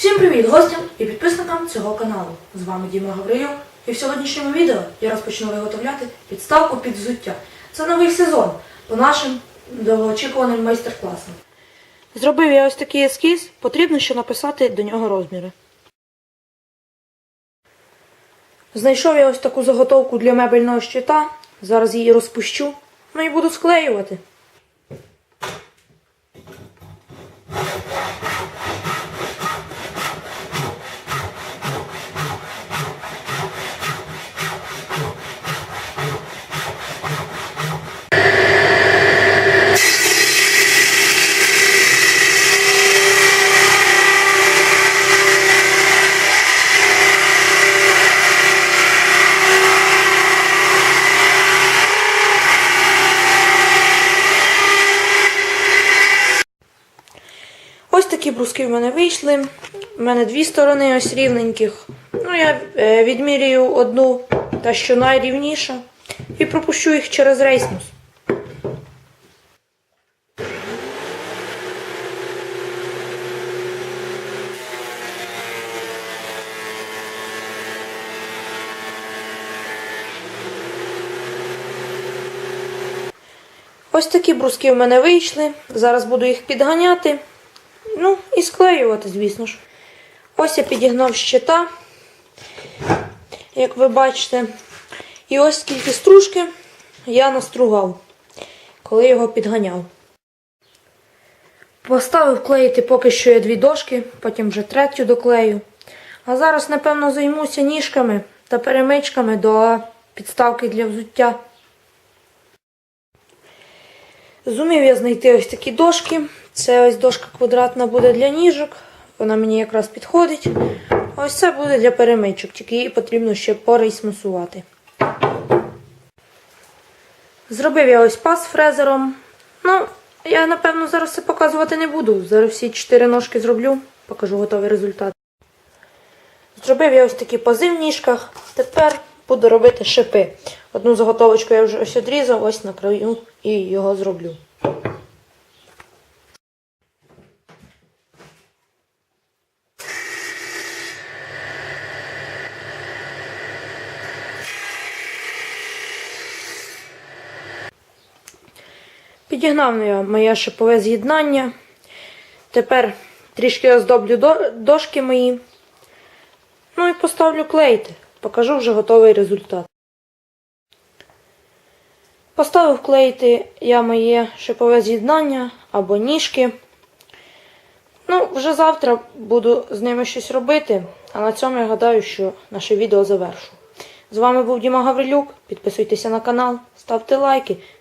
Всім привіт гостям і підписникам цього каналу. З вами Діма Гаврилюк. І в сьогоднішньому відео я розпочну виготовляти підставку під взуття. Це новий сезон по нашим довгоочікуваним майстер-класам. Зробив я ось такий ескіз, потрібно ще написати до нього розміри. Знайшов я ось таку заготовку для мебельного щита. Зараз її розпущу. Ну і буду склеювати. Ось такі бруски в мене вийшли. У мене дві сторони ось рівненьких. Ну, я е, відмірюю одну, та що найрівніша, і пропущу їх через рейсмус. Ось такі бруски в мене вийшли. Зараз буду їх підганяти. Ну, і склеювати, звісно ж. Ось я підігнав щита, як ви бачите. І ось скільки стружки я настругав, коли його підганяв. Поставив клеїти поки що я дві дошки, потім вже третю доклею. А зараз, напевно, займуся ніжками та перемичками до підставки для взуття. Зумів я знайти ось такі дошки. Це ось дошка квадратна буде для ніжок. Вона мені якраз підходить. Ось це буде для перемичок, тільки її потрібно ще порейсмусувати. Зробив я ось паз фрезером. Ну, я напевно зараз це показувати не буду. Зараз всі чотири ножки зроблю, покажу готовий результат. Зробив я ось такі пази в ніжках. Тепер буду робити шипи. Одну заготовочку я вже ось одрізав, ось на краю і його зроблю. Підігнав я моє шипове з'єднання. Тепер трішки оздоблю дошки мої. Ну і поставлю клеїти. Покажу вже готовий результат. Поставив клеїти я моє шипове з'єднання або ніжки. Ну, вже завтра буду з ними щось робити, а на цьому я гадаю, що наше відео завершу. З вами був Діма Гаврилюк. Підписуйтеся на канал, ставте лайки.